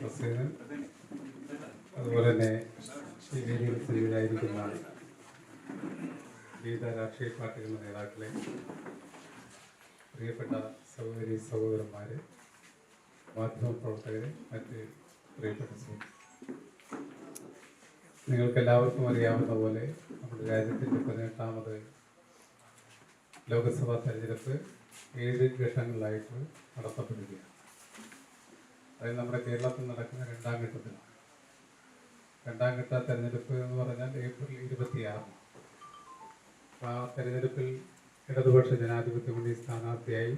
പ്രസേനൻ അതുപോലെ തന്നെ ഈ വേദിയിൽ സ്ഥിതിയിലായിരിക്കുന്ന വിവിധ രാഷ്ട്രീയ പാർട്ടികളുടെ നേതാക്കളെ പ്രിയപ്പെട്ട സഹോദരി സഹോദരന്മാരെ മാധ്യമപ്രവർത്തകരെ മറ്റ് പ്രിയപ്പെട്ട സുഹൃത്തുക്കളെ. നിങ്ങൾക്ക് എല്ലാവർക്കും അറിയാവുന്ന പോലെ നമ്മുടെ രാജ്യത്തിന്റെ പതിനെട്ടാമത് ലോക്സഭാ തെരഞ്ഞെടുപ്പ് ഏഴ് ഘട്ടങ്ങളിലായിട്ട് നടത്തപ്പെടുകയാണ്. അതായത് നമ്മുടെ കേരളത്തിൽ നടക്കുന്ന രണ്ടാം ഘട്ടത്തിലാണ്. രണ്ടാം ഘട്ട തെരഞ്ഞെടുപ്പ് എന്ന് പറഞ്ഞാൽ ഏപ്രിൽ ഇരുപത്തിയാറിന് അപ്പോൾ ആ തെരഞ്ഞെടുപ്പിൽ ഇടതുപക്ഷ ജനാധിപത്യ മുന്നണി സ്ഥാനാർത്ഥിയായി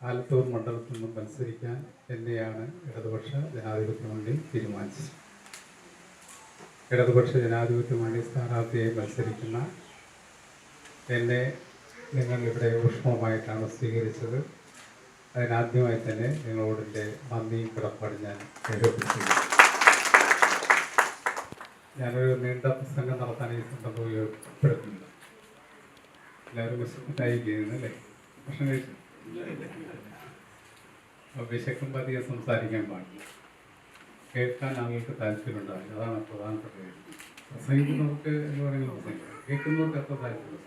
ആലത്തൂർ മണ്ഡലത്തിൽ നിന്നും മത്സരിക്കാൻ എന്നെയാണ് ഇടതുപക്ഷ ജനാധിപത്യ മുന്നണി തീരുമാനിച്ചത്. ഇടതുപക്ഷ ജനാധിപത്യ മുന്നണി സ്ഥാനാർത്ഥിയായി മത്സരിക്കുന്ന എന്നെ നിങ്ങൾ ഇവിടെ ഊഷ്മമായിട്ടാണ് സ്വീകരിച്ചത്. അതിനാദ്യമായി തന്നെ നിങ്ങളോട് എന്റെ നന്ദിയും കിടപ്പാടും ഞാൻ രേഖപ്പെടുത്തുന്നു ഞാനൊരു നീണ്ട പ്രസംഗം നടത്താൻ ഈ സന്ദർഭം ഉപയോഗപ്പെടുത്തുന്നില്ല എല്ലാവരും വിശപ്പിട്ടായിരിക്കുന്നു അല്ലേ? കഴിച്ചു. അപ്പോൾ വിശക്കുമ്പോൾ അധികം സംസാരിക്കാൻ പാടില്ല. കേൾക്കാൻ ആളുകൾക്ക് താല്പര്യമുണ്ടാവില്ല. അതാണ് പ്രധാനപ്പെട്ട കാര്യം. പ്രസംഗിക്കുന്നവർക്ക് എന്ന് പറയുന്നത് പ്രസംഗിക്കാം കേൾക്കുന്നവർക്ക് അത്ര താല്പര്യം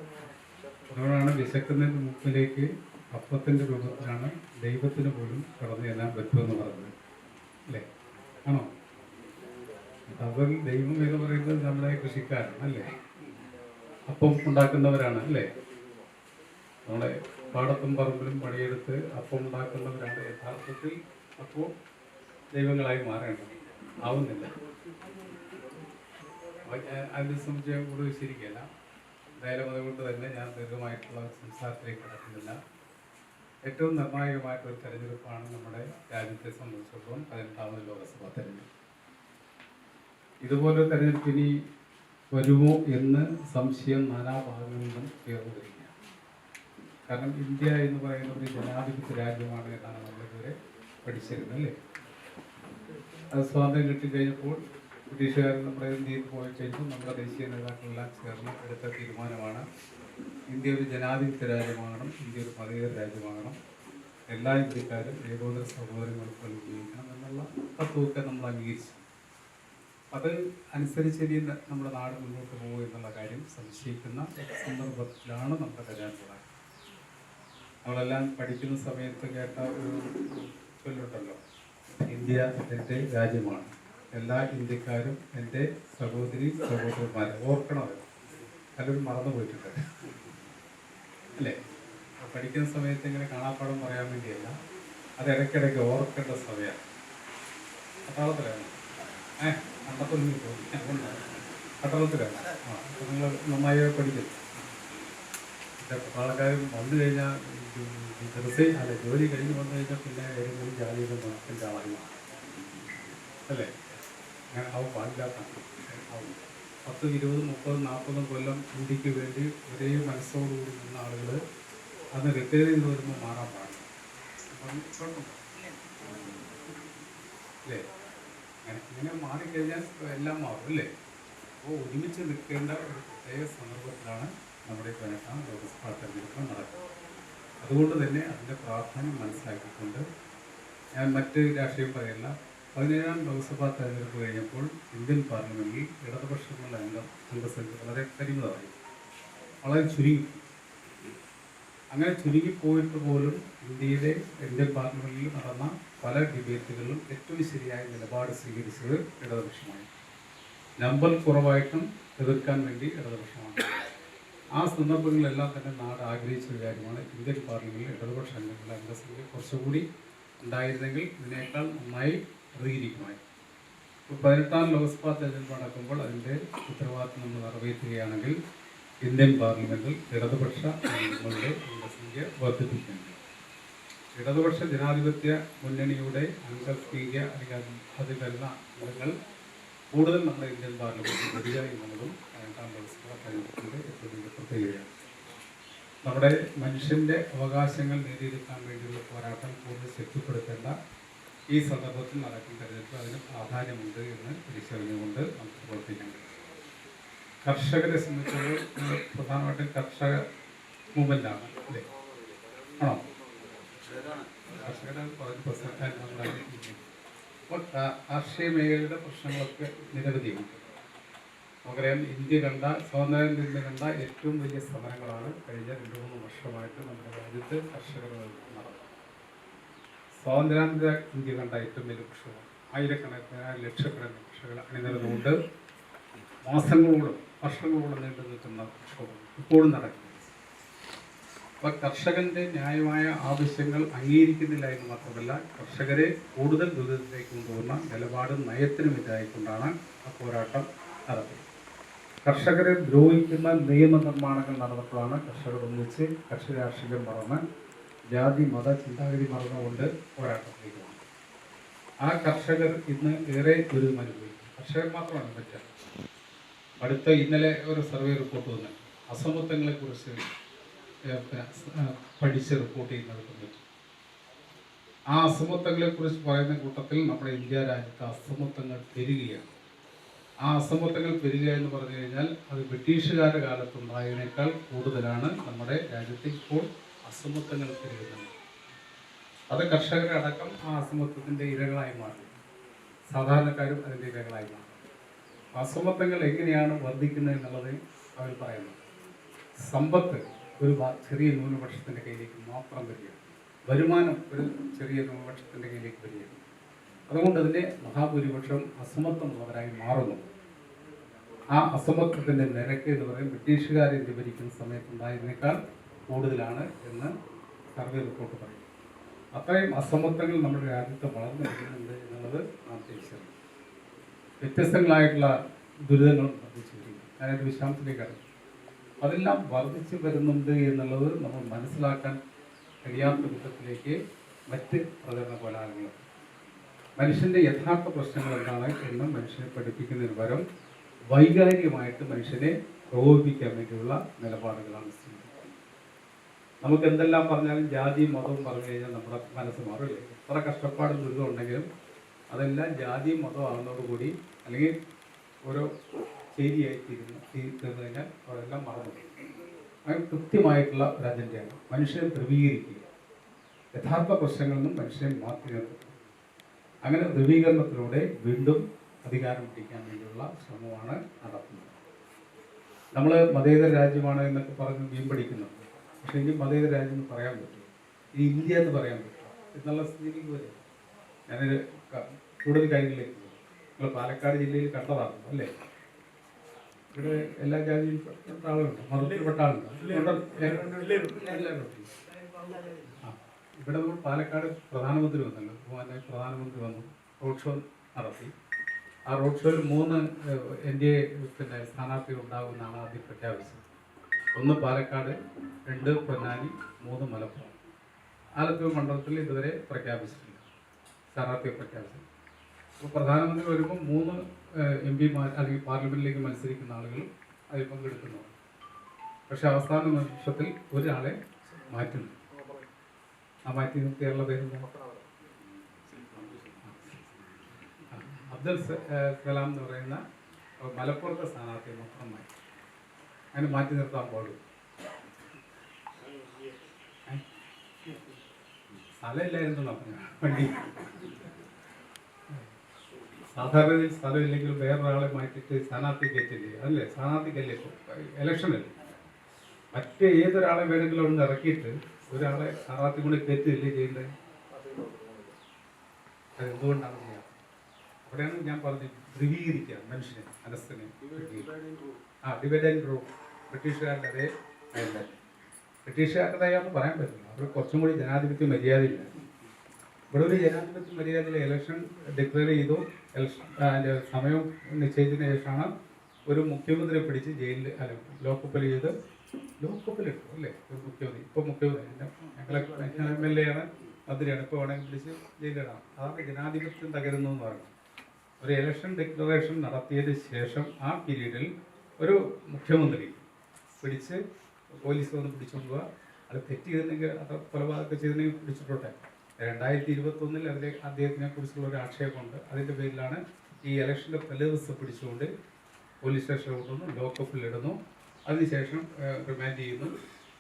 അതുകൊണ്ടാണ് വിശക്കുന്നതിന് മുമ്പിലേക്ക് അപ്പത്തിന്റെ രൂപത്തിലാണ് ദൈവത്തിന് പോലും കടന്നു ചെല്ലാൻ പറ്റുമെന്ന് പറഞ്ഞത്. അല്ലേ? ആണോ? അവർ ദൈവം എന്ന് പറയുന്നത് നമ്മളെ കൃഷിക്കാരൻ അല്ലേ? അപ്പം ഉണ്ടാക്കുന്നവരാണ് അല്ലേ? നമ്മളെ പാടത്തും പറമ്പിലും പണിയെടുത്ത് അപ്പം ഉണ്ടാക്കുന്നവരാണ്. യഥാർത്ഥത്തിൽ അപ്പോൾ ദൈവങ്ങളായി മാറേണ്ടത് ആവുന്നില്ല. അതിന്റെ സംശയം കൂടുതൽ ശരിക്കല്ല നേരം അതുകൊണ്ട് തന്നെ ഞാൻ ദീർഘമായിട്ടുള്ള സംസാരത്തിലേക്ക് കടക്കുന്നില്ല. ഏറ്റവും നിർണായകമായിട്ടൊരു തെരഞ്ഞെടുപ്പാണ് നമ്മുടെ രാജ്യത്തെ സംബന്ധിച്ചിടത്തോളം പതിനെട്ടാമത് ലോക്സഭാ തെരഞ്ഞെടുപ്പ്. ഇതുപോലൊരു തെരഞ്ഞെടുപ്പ് ഇനി വരുമോ എന്ന് സംശയം നാനാഭാഗങ്ങളിൽ നിന്നും കാരണം ഇന്ത്യ എന്ന് പറയുന്ന ഒരു ജനാധിപത്യ രാജ്യമാണ് എന്നാണ് നമ്മളിതുവരെ പഠിച്ചിരുന്നത് അല്ലേ? അത് സ്വാതന്ത്ര്യം കിട്ടിക്കഴിഞ്ഞപ്പോൾ ബ്രിട്ടീഷുകാർ നമ്മുടെ ഇന്ത്യയിൽ പോയി കഴിഞ്ഞപ്പോൾ നമ്മുടെ ദേശീയ നേതാക്കളെല്ലാം ചേർന്ന് എടുത്ത തീരുമാനമാണ് ഇന്ത്യ ഒരു ജനാധിപത്യ രാജ്യമാകണം ഇന്ത്യ ഒരു മതേതര രാജ്യമാകണം. എല്ലാ ഇന്ത്യക്കാരും ഏകോദര സഹോദരങ്ങൾക്ക് ജീവിക്കണം എന്നുള്ള തത്വമൊക്കെ നമ്മൾ അംഗീകരിച്ചു. അത് അനുസരിച്ച് ഇനി നമ്മുടെ നാട് മുന്നോട്ട് പോകും എന്നുള്ള കാര്യം സംശയിക്കുന്ന സന്ദർഭത്തിലാണ് നമ്മുടെ കല്യാണത്തിലാണ് നമ്മളെല്ലാം പഠിക്കുന്ന സമയത്ത് കേട്ട ഒരു ചൊല്ലുണ്ടല്ലോ ഇന്ത്യ എന്റെ രാജ്യമാണ്. എല്ലാ ഇന്ത്യക്കാരും എന്റെ സഹോദരി സഹോദരന്മാരെ ഓർക്കണം അല്ലൊരു മറന്നു പോയിട്ടുണ്ട് അല്ലേ? പഠിക്കുന്ന സമയത്ത് ഇങ്ങനെ കാണാപ്പാടം പറയാൻ വേണ്ടിയല്ല. അത് ഇടയ്ക്കിടയ്ക്ക് ഓർക്കേണ്ട സമയമാണ് പട്ടാളത്തിലാണ് ഏഹ് കണ്ടത്തൊന്നും പോയി പട്ടാളത്തിലാണ് ആ നിങ്ങൾ നന്നായി പഠിക്കും. പട്ടാളക്കാരൻ പട്ടാളക്കാരും വന്നു കഴിഞ്ഞാൽ ദിവസം അല്ല ജോലി കഴിഞ്ഞ് വന്നു കഴിഞ്ഞാൽ പിന്നെ ഏതെങ്കിലും ജാതിയുടെ മതത്തിന്റെ ആളായി അല്ലേ? അങ്ങനെ ആവും പാടില്ലാത്ത പത്ത് ഇരുപത് മുപ്പത് നാൽപ്പതും കൊല്ലം ഇന്ത്യയ്ക്ക് വേണ്ടി ഒരേ മനസ്സോടുകൂടി നിന്ന ആളുകൾ അന്ന് റിട്ടയർ ചെയ്ത് വരുമ്പോൾ മാറാൻ പാടില്ല. അല്ലേ ഇങ്ങനെ മാറിക്കഴിഞ്ഞാൽ എല്ലാം മാറും അല്ലേ? അപ്പോൾ ഒരുമിച്ച് നിൽക്കേണ്ട ഒരു പ്രത്യേക സന്ദർഭത്തിലാണ് നമ്മുടെ പതിനെട്ടാം ലോകസഭാ തെരഞ്ഞെടുപ്പ് നടക്കുന്നത്. അതുകൊണ്ട് തന്നെ അതിന്റെ പ്രാധാന്യം മനസ്സിലാക്കിക്കൊണ്ട് ഞാൻ മറ്റ് രാഷ്ട്രീയം പറയില്ല. പതിനേഴാം ലോക്സഭാ തെരഞ്ഞെടുപ്പ് കഴിഞ്ഞപ്പോൾ ഇന്ത്യൻ പാർലമെന്റിൽ ഇടതുപക്ഷങ്ങളുടെ അംഗം അംഗസംഖ്യ വളരെ പരിമിതമായി. വളരെ ചുരുങ്ങി. അങ്ങനെ ചുരുങ്ങിപ്പോയിട്ട് പോലും ഇന്ത്യയിലെ ഇന്ത്യൻ പാർലമെന്റിൽ നടന്ന പല ഡിബേറ്റുകളിലും ഏറ്റവും ശരിയായ നിലപാട് സ്വീകരിച്ചത് ഇടതുപക്ഷമാണ്. നമ്പർ കുറവായിട്ടും എതിർക്കാൻ വേണ്ടി ഇടതുപക്ഷമാണ്. ആ സന്ദർഭങ്ങളിലെല്ലാം തന്നെ നാട് ആഗ്രഹിച്ച ഒരു കാര്യമാണ് ഇന്ത്യൻ പാർലമെന്റിൽ ഇടതുപക്ഷ അംഗങ്ങളുടെ അംഗസംഖ്യ കുറച്ചുകൂടി ഉണ്ടായിരുന്നെങ്കിൽ ഇതിനേക്കാൾ നന്നായി ഇപ്പോൾ പതിനെട്ടാം ലോക്സഭാ തെരഞ്ഞെടുപ്പ് നടക്കുമ്പോൾ അതിന്റെ ഉത്തരവാദിത്വം നമ്മൾ നിറവേറ്റുകയാണെങ്കിൽ ഇന്ത്യൻ പാർലമെന്റിൽ ഇടതുപക്ഷ അംഗങ്ങളുടെ അംഗസംഖ്യ വർദ്ധിപ്പിക്കുന്നുണ്ട് ഇടതുപക്ഷ ജനാധിപത്യ മുന്നണിയുടെ അംഗസംഖ്യ അല്ലെങ്കിൽ അതിൽ വരുന്ന അംഗങ്ങൾ കൂടുതൽ നമ്മുടെ ഇന്ത്യൻ പാർലമെന്റിൽ വരിക എന്നുള്ളതും പതിനെട്ടാം ലോക്സഭാ തെരഞ്ഞെടുപ്പിന്റെ ഏറ്റവും പ്രത്യേകതയാണ്. നമ്മുടെ മനുഷ്യന്റെ അവകാശങ്ങൾ നേടിയെടുക്കാൻ വേണ്ടിയുള്ള പോരാട്ടം കൂടുതൽ ശക്തിപ്പെടുത്തേണ്ട ഈ സന്ദർഭത്തിൽ നടക്കുന്ന തെരഞ്ഞെടുപ്പ് അതിന് പ്രാധാന്യമുണ്ട് എന്ന് തിരിച്ചറിഞ്ഞുകൊണ്ട് നമുക്ക് പ്രവർത്തിക്കാൻ കർഷകരെ സംബന്ധിച്ചിടത്തോളം നമ്മൾ പ്രധാനമായിട്ടും കർഷക മൂവ്മെന്റ് ആണ്? അല്ലേ ആണോ കർഷകരെ അപ്പോൾ കാർഷിക മേഖലയുടെ പ്രശ്നങ്ങളൊക്കെ നിരവധിയുണ്ട് നമുക്കറിയാം ഇന്ത്യ കണ്ട സ്വാതന്ത്ര്യം ഇന്ത്യ കണ്ട ഏറ്റവും വലിയ സമരങ്ങളാണ് കഴിഞ്ഞ രണ്ട് മൂന്ന് വർഷമായിട്ട് നമ്മുടെ രാജ്യത്ത് കർഷകർ നടന്നത് സ്വാതന്ത്ര്യാനന്തര ഇന്ത്യ കണ്ട ഏറ്റവും വലിയ പ്രശ്നമാണ് ആയിരക്കണക്കിന് ലക്ഷക്കണക്കിന് കർഷകർ അണിനിരന്നുകൊണ്ട് മാസങ്ങളോളം വർഷങ്ങളോളം നീണ്ടു നിൽക്കുന്ന പ്രക്ഷോഭം ഇപ്പോഴും നടക്കുന്നു അപ്പോൾ കർഷകന്റെ ന്യായമായ ആവശ്യങ്ങൾ അംഗീകരിക്കുന്നില്ല എന്ന് മാത്രമല്ല കർഷകരെ കൂടുതൽ ദുരിതത്തിലേക്ക് കൊണ്ടുപോകുന്ന നിലപാടും നയത്തിനും ഇതായിക്കൊണ്ടാണ് ആ പോരാട്ടം നടത്തുന്നത് കർഷകരെ ദ്രോഹിക്കുന്ന നിയമനിർമ്മാണങ്ങൾ നടന്നപ്പോഴാണ് കർഷകർ ഒന്നിച്ച് കർഷക രാഷ്ട്രീയം മറന്ന് ജാതി മത ചിന്താഗതി മറന്നുകൊണ്ട് പോരാട്ടത്തിലേക്ക് വന്നു. ആ കർഷകർ ഇന്ന് ഏറെ ദുരിതം അനുഭവിക്കും കർഷകർ മാത്രമാണ് പറ്റുക അടുത്ത ഇന്നലെ ഒരു സർവേ റിപ്പോർട്ട് വന്നു. അസമത്വങ്ങളെക്കുറിച്ച് പഠിച്ച് റിപ്പോർട്ട് ചെയ്യുന്നത് ആ ആ അസമത്വങ്ങളെക്കുറിച്ച് പറയുന്ന കൂട്ടത്തിൽ നമ്മുടെ ഇന്ത്യ രാജ്യത്ത് അസമത്വങ്ങൾ പെരുകയാണ് ആ അസമത്വങ്ങൾ പെരുക എന്ന് പറഞ്ഞു കഴിഞ്ഞാൽ അത് ബ്രിട്ടീഷുകാരുടെ കാലത്തുണ്ടായതിനേക്കാൾ കൂടുതലാണ് നമ്മുടെ രാജ്യത്ത് ഇപ്പോൾ അസമത്വങ്ങൾ പെരുകുന്നത് അത് കർഷകരെ അടക്കം ആ അസമത്വത്തിന്റെ ഇരകളായി മാറി. സാധാരണക്കാരും അതിന്റെ ഇരകളായി മാറി. അസമത്വങ്ങൾ എങ്ങനെയാണ് വർദ്ധിക്കുന്നത് എന്നുള്ളത് അവർ പറയുന്നു. സമ്പത്ത് ഒരു ചെറിയ ന്യൂനപക്ഷത്തിന്റെ കയ്യിലേക്ക് മാത്രം വരികയാണ് വരുമാനം ഒരു ചെറിയ ന്യൂനപക്ഷത്തിന്റെ കയ്യിലേക്ക് വരികയാണ് അതുകൊണ്ട് അതിന്റെ മഹാഭൂരിപക്ഷം അസമത്വമുള്ളവരായി മാറുന്നു. ആ അസമത്വത്തിന്റെ നിരക്ക് എന്ന് പറയും ബ്രിട്ടീഷുകാർ ഇന്ത്യ ഭരിക്കുന്ന സമയത്തുണ്ടായതിനേക്കാൾ കൂടുതലാണ് എന്ന് സർവേ റിപ്പോർട്ട് പറയും അത്രയും അസമത്വങ്ങൾ നമ്മുടെ രാജ്യത്ത് വളർന്നു വരുന്നുണ്ട് എന്നുള്ളത് നാം തിരിച്ചറിയും വ്യത്യസ്തങ്ങളായിട്ടുള്ള ദുരിതങ്ങളും വർദ്ധിച്ചു വരുന്നു ഞാനൊരു വിശാംശത്തിലേക്ക് അറിയും അതെല്ലാം വർദ്ധിച്ചു വരുന്നുണ്ട് എന്നുള്ളത് നമ്മൾ മനസ്സിലാക്കാൻ കഴിയാത്ത വിധത്തിലേക്ക് മറ്റ് പ്രചരണ കോലാഹലങ്ങൾ മനുഷ്യന്റെ യഥാർത്ഥ പ്രശ്നങ്ങൾ എന്താണ് എന്ന് മനുഷ്യനെ പഠിപ്പിക്കുന്നതിന് പകരം വൈകാരികമായിട്ട് മനുഷ്യനെ പ്രകോപിപ്പിക്കാൻ വേണ്ടിയുള്ള നിലപാടുകളാണ് സ്വീകരിക്കുന്നത് നമുക്ക് എന്തെല്ലാം പറഞ്ഞാലും ജാതി മതവും പറഞ്ഞു കഴിഞ്ഞാൽ നമ്മുടെ മനസ്സ് മാറില്ലേ? എത്ര കഷ്ടപ്പാടും ദുരിതം ഉണ്ടെങ്കിലും അതെല്ലാം ജാതിയും മതവും ആകുന്നതോടുകൂടി അല്ലെങ്കിൽ ഓരോ ശരിയായി തീരുന്നു തീർന്നു കഴിഞ്ഞാൽ അതെല്ലാം മറന്നു. അങ്ങനെ കൃത്യമായിട്ടുള്ള ഒരു അജണ്ടയാണ്. മനുഷ്യനെ ധ്രുവീകരിക്കുക. യഥാർത്ഥ പ്രശ്നങ്ങളിൽ നിന്നും മാറ്റി നിർത്തുക. അങ്ങനെ ധ്രുവീകരണത്തിലൂടെ വീണ്ടും അധികാരം പിടിക്കാൻ വേണ്ടിയുള്ള ശ്രമമാണ് നടത്തുന്നത്. നമ്മൾ മതേതര രാജ്യമാണ് എന്നൊക്കെ പറഞ്ഞ് മീൻ പഠിക്കുന്നുണ്ട് പക്ഷേ ഇനി മതേതര രാജ്യം എന്ന് പറയാൻ പറ്റും. ഈ ഇന്ത്യ എന്ന് പറയാൻ പറ്റും. എന്നുള്ള സ്ഥിതിയിലേക്ക് വരും ഞാനൊരു കൂടുതൽ കാര്യങ്ങളിലേക്ക് പോകും. നിങ്ങൾ പാലക്കാട് ജില്ലയിൽ കണ്ടതാണ് അല്ലേ? ഇവിടെ എല്ലാ ജാതിയിൽ പെട്ട ആളുകളുണ്ട് മതത്തിൽപ്പെട്ട ആളുണ്ട്. ഇവിടെ നമ്മൾ പാലക്കാട് പ്രധാനമന്ത്രി വന്നല്ലോ. ബഹുമാനായ പ്രധാനമന്ത്രി വന്നു. റോഡ് ഷോ നടത്തി. ആ റോഡ് ഷോയിൽ മൂന്ന് എൻ ഡി എ പിന്നെ സ്ഥാനാർത്ഥികൾ ഉണ്ടാകുമെന്നാണ് ആദ്യം പ്രഖ്യാപിച്ചത്. ഒന്ന് പാലക്കാട് രണ്ട് പൊന്നാനി മൂന്ന് മലപ്പുറം. ആലത്തൂർ മണ്ഡലത്തിൽ ഇതുവരെ പ്രഖ്യാപിച്ചിട്ടില്ല. സ്ഥാനാർത്ഥിയെ പ്രഖ്യാപിച്ചു അപ്പോൾ പ്രധാനമന്ത്രി വരുമ്പോൾ മൂന്ന് എം പിമാർ അല്ലെങ്കിൽ പാർലമെന്റിലേക്ക് മത്സരിക്കുന്ന ആളുകളും അതിൽ പങ്കെടുക്കുന്നു പക്ഷെ അവസാന നിമിഷത്തിൽ ഒരാളെ മാറ്റുന്നു ആ മാറ്റി നിർത്തിയുള്ള പേര് അബ്ദുൽ സലാം എന്ന് പറയുന്ന മലപ്പുറത്തെ സ്ഥാനാർത്ഥിയെ മാത്രം മാറ്റി. അതിന് മാറ്റി നിർത്താൻ പാടും സ്ഥലമില്ലായിരുന്നു വണ്ടി സാധാരണ സ്ഥലമില്ലെങ്കിൽ വേറൊരാളെ മാറ്റിയിട്ട് സ്ഥാനാർത്ഥി കയറ്റില്ലേ? അതല്ലേ? സ്ഥാനാർത്ഥിക്കല്ലേ ഇലക്ഷനിൽ മറ്റേ ഏതൊരാളെ വേണമെങ്കിലും അവിടെ ഇറക്കിയിട്ട് ഒരാളെ സ്ഥാനാർത്ഥി കൂടി കയറ്റില്ലേ ചെയ്യേണ്ടത് അതെന്തുകൊണ്ടാണ് ചെയ്യാം അവിടെയാണ് ഞാൻ പറഞ്ഞത് ധ്രുവീകരിക്കുക മനുഷ്യനെ മനസ്സിനെ ആ ഡിവൈഡ് ആൻഡ് ബ്രിട്ടീഷുകാരുടെ അല്ല ബ്രിട്ടീഷുകാരുടെ പറയാൻ പറ്റില്ല. അവർ കുറച്ചും കൂടി ജനാധിപത്യ മര്യാദയില്ല. ഇവിടെ ഒരു ജനാധിപത്യ മര്യാദയിൽ ഇലക്ഷൻ ഡിക്ലെയർ ചെയ്തു. ഇലക്ഷൻ അതിന്റെ സമയം നിശ്ചയിച്ചതിന് ശേഷമാണ് ഒരു മുഖ്യമന്ത്രിയെ പിടിച്ച് ജയിലിൽ അല്ല ലോക്കപ്പിൽ ചെയ്ത് ലോക്കപ്പിലിട്ടു അല്ലേ? ഒരു മുഖ്യമന്ത്രി. ഇപ്പോൾ മുഖ്യമന്ത്രി ഞങ്ങളെ എം എൽ എ ആണ്. മന്ത്രിയാണ്. ഇപ്പോൾ വേണമെങ്കിൽ പിടിച്ച് ജയിലിടാം അതാണ് ജനാധിപത്യം തകരുന്നു എന്ന് പറയുന്നത് ഒരു ഇലക്ഷൻ ഡിക്ലറേഷൻ നടത്തിയതിന് ശേഷം ആ പീരീഡിൽ ഒരു മുഖ്യമന്ത്രി പിടിച്ച് പോലീസ് വന്ന് പിടിച്ചുകൊണ്ട് പോവുക. അത് തെറ്റ് ചെയ്തിരുന്നെങ്കിൽ അത് കൊലപാതകം ചെയ്തിരുന്നെങ്കിൽ പിടിച്ചിട്ടോട്ടെ. രണ്ടായിരത്തി ഇരുപത്തൊന്നിൽ അതിലെ അദ്ദേഹത്തിനെ കുറിച്ചുള്ള ഒരു ആക്ഷേപമുണ്ട്. അതിന്റെ പേരിലാണ് ഈ ഇലക്ഷന്റെ തലേദിവസം പിടിച്ചുകൊണ്ട് പോലീസ് സ്റ്റേഷനിൽ കൊണ്ടുവന്നു ലോക്കപ്പിൽ ഇടുന്നു. അതിനുശേഷം റിമാൻഡ് ചെയ്യുന്നു.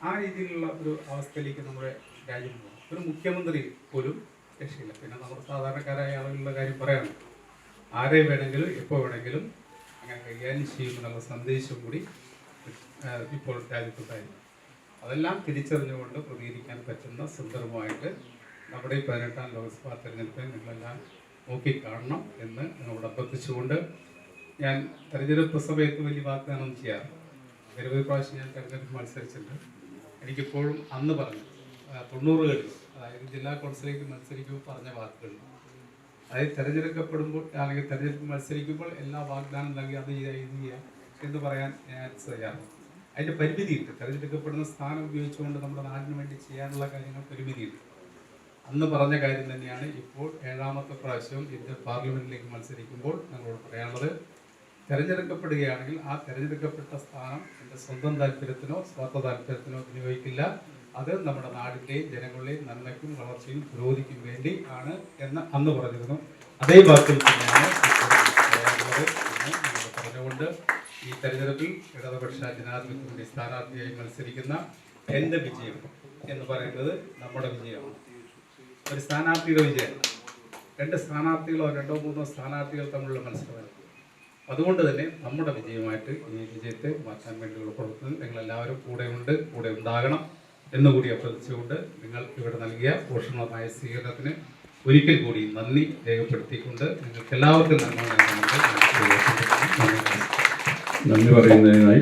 ആ രീതിയിലുള്ള ഒരു അവസ്ഥയിലേക്ക് നമ്മുടെ രാജ്യം പോകും ഒരു മുഖ്യമന്ത്രി പോലും രക്ഷയില്ല. പിന്നെ നമ്മുടെ സാധാരണക്കാരായ ആളുകളുടെ കാര്യം പറയണം ആരെ വേണമെങ്കിലും എപ്പോൾ വേണമെങ്കിലും അങ്ങനെ കൈകാര്യം ചെയ്യുമെന്നുള്ള സന്ദേശം കൂടി ഇപ്പോൾ രാജ്യത്തുണ്ടായിരുന്നു. അതെല്ലാം തിരിച്ചറിഞ്ഞുകൊണ്ട് പ്രതികരിക്കാൻ പറ്റുന്ന സന്ദർഭമായിട്ട് നമ്മുടെ ഈ പതിനെട്ടാം ലോക്സഭാ തെരഞ്ഞെടുപ്പിൽ നിങ്ങളെല്ലാം നോക്കിക്കാണണം എന്ന് നിങ്ങളോട് അഭ്യർത്ഥിച്ചുകൊണ്ട് ഞാൻ തെരഞ്ഞെടുപ്പ് സമയത്ത് വലിയ വാഗ്ദാനം ചെയ്യാറ്. നിരവധി പ്രാവശ്യം ഞാൻ തെരഞ്ഞെടുപ്പ് മത്സരിച്ചിട്ടുണ്ട്. എനിക്കിപ്പോഴും അന്ന് പറഞ്ഞു തൊണ്ണൂറുകളിൽ അതായത് ജില്ലാ കൗൺസിലേക്ക് മത്സരിക്കുമ്പോൾ പറഞ്ഞ വാക്കുകൾ. അതായത് തെരഞ്ഞെടുക്കപ്പെടുമ്പോൾ അല്ലെങ്കിൽ തെരഞ്ഞെടുപ്പ് മത്സരിക്കുമ്പോൾ എല്ലാ വാഗ്ദാനം നൽകി അത് ചെയ്യുക എന്ന് പറയാൻ തയ്യാറാണ്. അതിന്റെ പരിമിതിയുണ്ട്. തെരഞ്ഞെടുക്കപ്പെടുന്ന സ്ഥാനം ഉപയോഗിച്ചുകൊണ്ട് നമ്മുടെ നാടിന് വേണ്ടി ചെയ്യാനുള്ള കാര്യങ്ങൾ പരിമിതിയുണ്ട്. അന്ന് പറഞ്ഞ കാര്യം തന്നെയാണ്. ഇപ്പോൾ ഏഴാമത്തെ പ്രാവശ്യവും ഇന്ത്യൻ പാർലമെന്റിലേക്ക് മത്സരിക്കുമ്പോൾ ഞങ്ങളോട് പറയാനുള്ളത് തെരഞ്ഞെടുക്കപ്പെടുകയാണെങ്കിൽ ആ തിരഞ്ഞെടുക്കപ്പെട്ട സ്ഥാനം എന്റെ സ്വന്തം താല്പര്യത്തിനോ സ്വാർത്ഥ താല്പര്യത്തിനോ വിനിയോഗിക്കില്ല. അത് നമ്മുടെ നാടിന്റെയും ജനങ്ങളുടെയും നന്മയ്ക്കും വളർച്ചയും പുരോഗതിക്കും വേണ്ടി ആണ് എന്ന് അന്ന് പറഞ്ഞിരുന്നു. അതേ വാക്കിൽ തന്നെയാണ് പറഞ്ഞുകൊണ്ട് ഈ തെരഞ്ഞെടുപ്പിൽ ഇടതുപക്ഷ ജനാധിപത്യ സ്ഥാനാർത്ഥിയായി മത്സരിക്കുന്ന എന്റെ വിജയം എന്ന് പറയുന്നത് നമ്മുടെ വിജയമാണ്. ഒരു സ്ഥാനാർത്ഥിയുടെ വിജയം. രണ്ട് സ്ഥാനാർത്ഥികളോ രണ്ടോ മൂന്നോ സ്ഥാനാർത്ഥികൾ തമ്മിലുള്ള മത്സരമാണ്. അതുകൊണ്ട് തന്നെ നമ്മുടെ വിജയമായിട്ട് ഈ വിജയത്തെ മാറ്റാൻ വേണ്ടിയുള്ള പ്രവർത്തനം നിങ്ങളെല്ലാവരും കൂടെ ഉണ്ട് കൂടെ ഉണ്ടാകണം. എന്നുകൂടി അഭ്യർത്ഥിച്ചുകൊണ്ട് നിങ്ങൾ ഇവിടെ നൽകിയ പോഷണമായ സ്വീകരണത്തിന് ഒരിക്കൽ കൂടി നന്ദി രേഖപ്പെടുത്തിക്കൊണ്ട് നിങ്ങൾക്ക് എല്ലാവർക്കും നന്ദി പറയുന്നതിനായി.